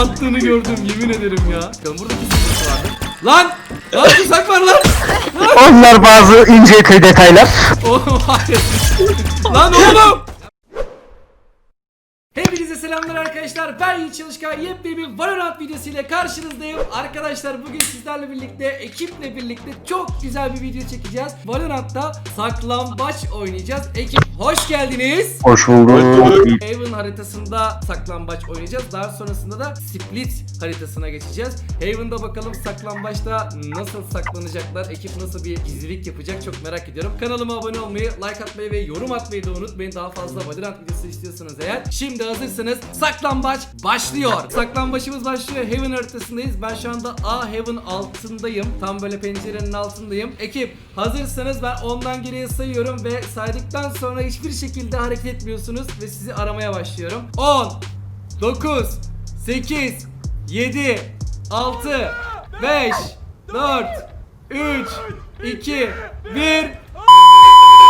attığını gördüm yemin ederim ya. Bakalım burada birisi vardı. Lan! Lan tuzak var lan! Onlar bazı ince detaylar. Oğlum hayır. Lan oğlum! Hepinize selamlar arkadaşlar. Ben Yiğit Çalışkan yepyeni bir Valorant videosu ile karşınızdayım. Arkadaşlar bugün sizlerle birlikte, ekiple birlikte çok güzel bir video çekeceğiz. Valorant'ta saklambaç oynayacağız. Ekip hoş geldiniz. Hoş bulduk. Haven haritasında saklambaç oynayacağız. Daha sonrasında da Split haritasına geçeceğiz. Haven'da bakalım saklambaçta nasıl saklanacaklar, ekip nasıl bir gizlilik yapacak çok merak ediyorum. Kanalıma abone olmayı, like atmayı ve yorum atmayı da unutmayın. Daha fazla Valorant videosu istiyorsanız eğer. Şimdi hazırsanız saklambaç başlıyor. Saklambaçımız başlıyor. Haven haritasındayız. Ben şu anda A Haven altındayım. Tam böyle pencerenin altındayım. Ekip hazırsanız ben ondan geriye sayıyorum ve saydıktan sonra hiçbir şekilde hareket etmiyorsunuz ve sizi aramaya başlıyorum. 10 9 8 7 6 5 4 3 2 1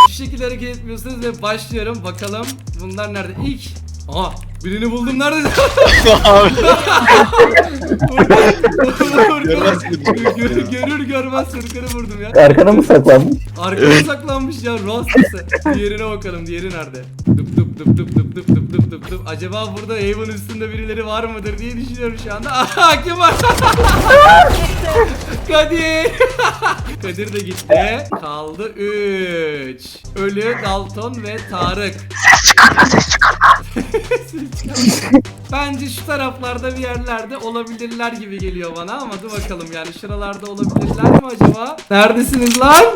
Şu şekilde hareket etmiyorsunuz ve başlıyorum. Bakalım bunlar nerede? İlk Aha birini buldum nerede? Görmez Görür, görür görmez sırkını vurdum ya. Arkana mı saklanmış? Arkaya saklanmış ya rastası. Diğerine bakalım diğeri nerede? Dıp dıp dıp dıp dıp dıp dıp dıp dıp dıp. Acaba burada Haven üstünde birileri var mıdır diye düşünüyorum şu anda. Aha kim var? Kadir. Kadir de gitti. Kaldı 3. Ölü, Dalton ve Tarık. Çıkarma ses çıkarma. Bence şu taraflarda bir yerlerde olabilirler gibi geliyor bana ama dur bakalım yani şuralarda olabilirler mi acaba? Neredesiniz lan?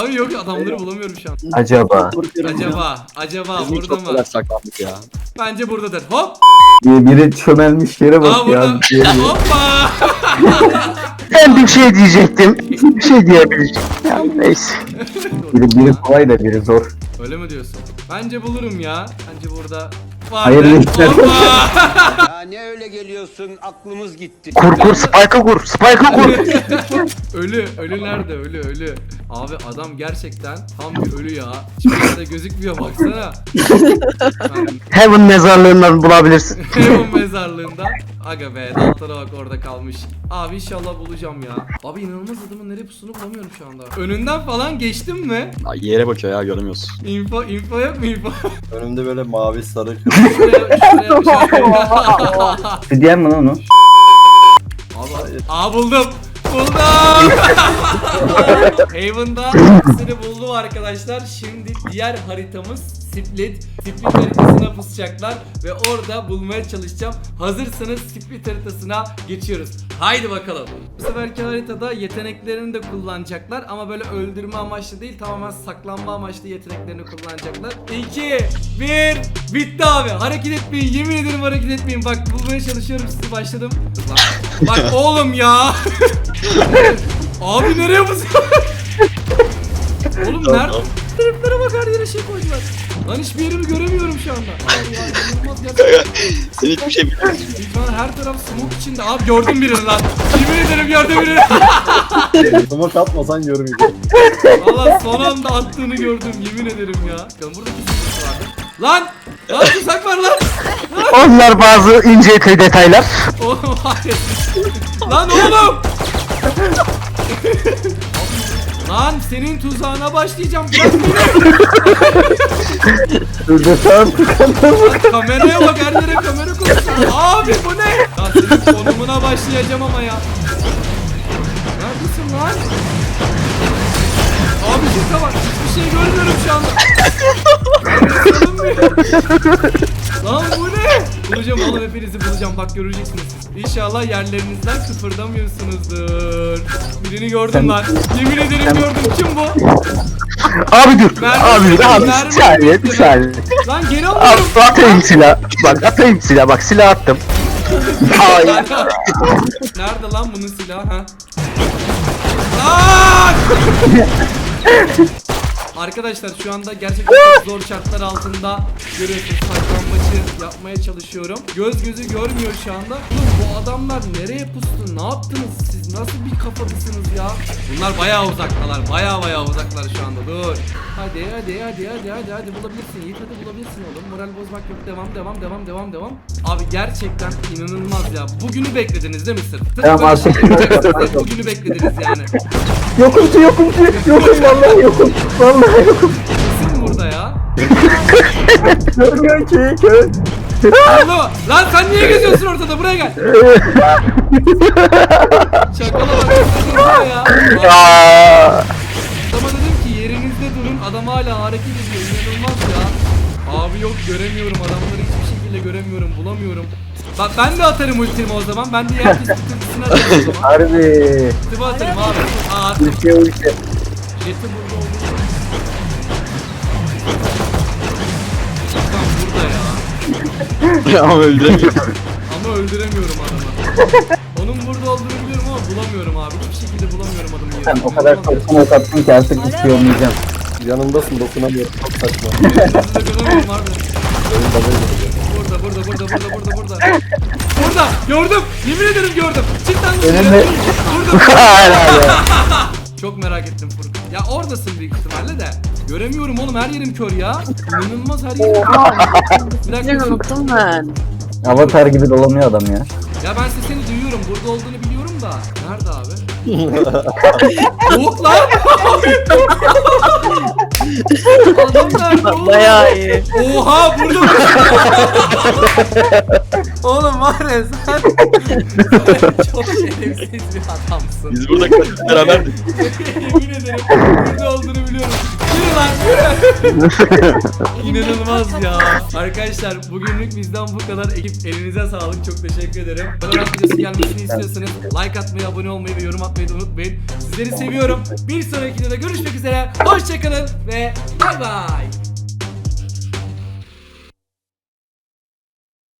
Abi yok adamları bulamıyorum şu an. Acaba. Acaba, acaba Bizim burada mı? saklandık ya. Bence buradadır. Hop! Bir, biri çömelmiş yere Aa bak burada. ya. Hoppa! Ben bir şey diyecektim. Bir şey diyebileceğim. Yani neyse. Biri, biri kolay da biri zor. Öyle mi diyorsun? Bence bulurum ya. Bence burada vardır. Hayırlı işler. Ya ne öyle geliyorsun aklımız gitti. Kur kur spike'ı kur. Spike'ı kur. ölü, ölü nerede? Ölü, ölü. Abi adam gerçekten tam bir ölü ya. Yerde gözükmüyor baksana. Heaven mezarlığından bulabilirsin. Heaven mezarlığında. Aga be Dalton'a bak orada kalmış. Abi inşallah bulacağım ya. Abi inanılmaz adamın nereye pusunu bulamıyorum şu anda. Önünden falan geçtim mi? Ay, yere bakıyor ya göremiyorsun. Info, info yok mu info? Önümde böyle mavi sarı şuraya, şuraya, şuraya. Diyen mi lan onu? Abi, aa buldum. Buldum. Haven'da ikisini buldum arkadaşlar. Şimdi diğer haritamız Split. Split haritasına pusacaklar ve orada bulmaya çalışacağım. Hazırsanız Split haritasına geçiyoruz. Haydi bakalım. Bu seferki haritada yeteneklerini de kullanacaklar ama böyle öldürme amaçlı değil tamamen saklanma amaçlı yeteneklerini kullanacaklar. 2 1 bitti abi. Hareket etmeyin. Yemin ederim hareket etmeyin. Bak bulmaya çalışıyorum sizi başladım. Bak oğlum ya. Abi nereye mısın? Oğlum nerede? Triplere bak her yere şey koydular. Lan hiçbir yerimi göremiyorum şu anda. Ya inanılmaz gerçekten. Sen hiçbir şey bilmiyorsun. Şu an her taraf smoke içinde. Abi gördüm birini lan. Yemin ederim gördüm birini. Smoke atmasan görmeyeceğim. Valla son anda attığını gördüm yemin ederim ya. Bakalım burada kesin birisi vardı. Lan! Lan tuzak var lan! Onlar bazı ince detaylar. Oğlum hayır. Lan oğlum! Lan senin tuzağına başlayacağım. Bırak beni. Kameraya bak her yere kamera koysun. Abi bu ne? Ya senin konumuna başlayacağım ama ya. Neredesin lan? Abi şurada bak hiçbir şey görmüyorum şu anda. Lan bu ne? Bulacağım oğlum hepinizi bulacağım bak göreceksiniz. İnşallah yerlerinizden kıpırdamıyorsunuzdur. Birini gördüm lan. Yemin ederim gördüm. Kim bu? Abi dur. Mermi Abi bitti, abi bir saniye bir saniye. Lan geri alıyorum. Abi atayım silah. Bak atayım silah. Bak silah attım. Ay. Nerede lan bunun silahı ha? Lan! Arkadaşlar şu anda gerçekten çok zor şartlar altında görüyorsunuz saklanmacı yapmaya çalışıyorum. Göz gözü görmüyor şu anda. Oğlum bu adamlar nereye pustu? Ne yaptınız siz? Nasıl bir kafadasınız ya? Bunlar bayağı uzaktalar. Bayağı bayağı uzaklar şu anda. Dur. Hadi hadi hadi hadi hadi hadi bulabilirsin. Yiğit hadi bulabilirsin oğlum. Moral bozmak yok. Devam devam devam devam devam. Abi gerçekten inanılmaz ya. Bugünü beklediniz değil mi sırf? Sırf Tamam, böyle. Bugünü beklediniz yani. Yokum ki yokum ki. Yokum vallahi yokum. Vallahi yokum. Kesin burada ya. Görmüyor ki. Kör. Alo, lan sen niye geziyorsun ortada? Buraya gel. Şakala bak. ya. Adama dedim ki yerinizde durun. Adam hala hareket ediyor. İnanılmaz ya. Abi yok göremiyorum. Adamları hiçbir şekilde göremiyorum. Bulamıyorum. Bak ben de atarım ultimi o zaman. Ben de herkes sıkıntısını atarım o zaman. Harbi. Ultimi atarım abi. Aa attım. Ülke ülke. Jeti burada olduğunu. Ama öldüremiyor. Ama öldüremiyorum adamı. Onun burada olduğunu biliyorum ama bulamıyorum abi. Hiçbir şekilde bulamıyorum adamın yerini. Sen o kadar korkun ok attın ki artık hiç yormayacağım. Yanındasın dokunamıyorum. Çok saçma. Göremiyorum abi. Burada, burada, burada, burada, burada, burada. Burada, gördüm. Yemin ederim gördüm. Cidden Önümde- Burada. Hala ya. Çok merak ettim Furkan. Ya oradasın büyük ihtimalle de. Göremiyorum oğlum her yerim kör ya. İnanılmaz her yerim kör. Bir dakika. unuttum ben. Avatar gibi dolanıyor adam ya. Ya ben sesini duyuyorum. Burada olduğunu biliyorum da. Nerede abi? Soğuk lan. Adam nerede oğlum? Bayağı iyi. Oha burada mı? Oğlum var ya sen çok şerefsiz bir adamsın. Biz burada kaçtık beraberdik. Yemin ederim burada olduğunu biliyorum. Yürü lan yürü. İnanılmaz ya. Arkadaşlar bugünlük bizden bu kadar. Ekip elinize sağlık. Çok teşekkür ederim. Bana videosu gelmesini istiyorsanız like atmayı, abone olmayı ve yorum atmayı da unutmayın. Sizleri seviyorum. Bir sonraki videoda görüşmek üzere. Hoşçakalın ve bay bay.